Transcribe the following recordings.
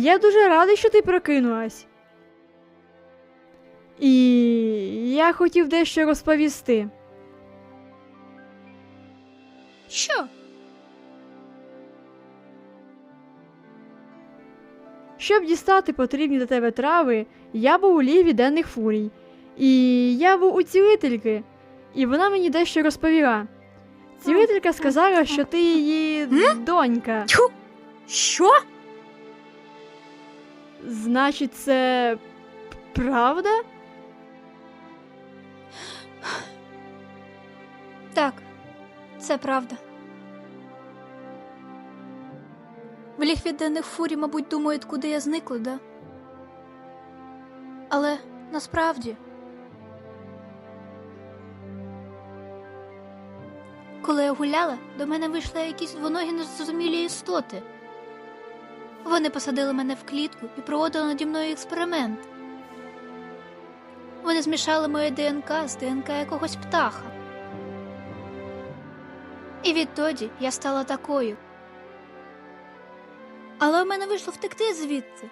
Я дуже радий, що ти прокинулась. І я хотів дещо розповісти. Що? Щоб дістати потрібні для тебе трави, я був у ліві денних фурій. І я був у цілительки, і вона мені дещо розповіла. Цілителька сказала, що ти її донька. Що? Значить, це правда? Так, це правда. В ліхві денних фурі, мабуть, думають, куди я зникла, да? Але насправді. Коли я гуляла, до мене вийшли якісь двоногі незрозумілі істоти. Вони посадили мене в клітку і проводили наді мною експеримент. Вони змішали моє ДНК з ДНК якогось птаха. І відтоді я стала такою. Але у мене вийшло втекти звідти,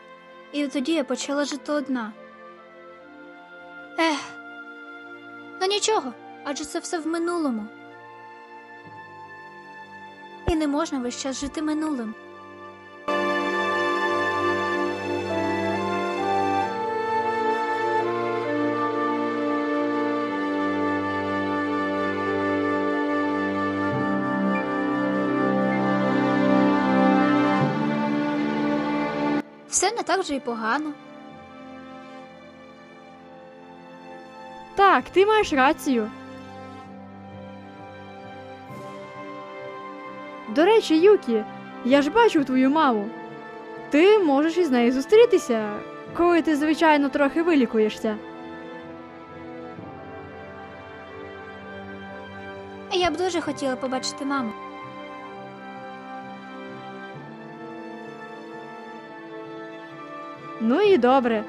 і тоді я почала жити одна. Ех, ну нічого, адже це все в минулому. І не можна весь час жити минулим. Все не так вже й погано. Так, ти маєш рацію. До речі, Юкі, я ж бачив твою маму. Ти можеш із нею зустрітися, коли ти, звичайно, трохи вилікуєшся. Я б дуже хотіла побачити маму. Ну і добре.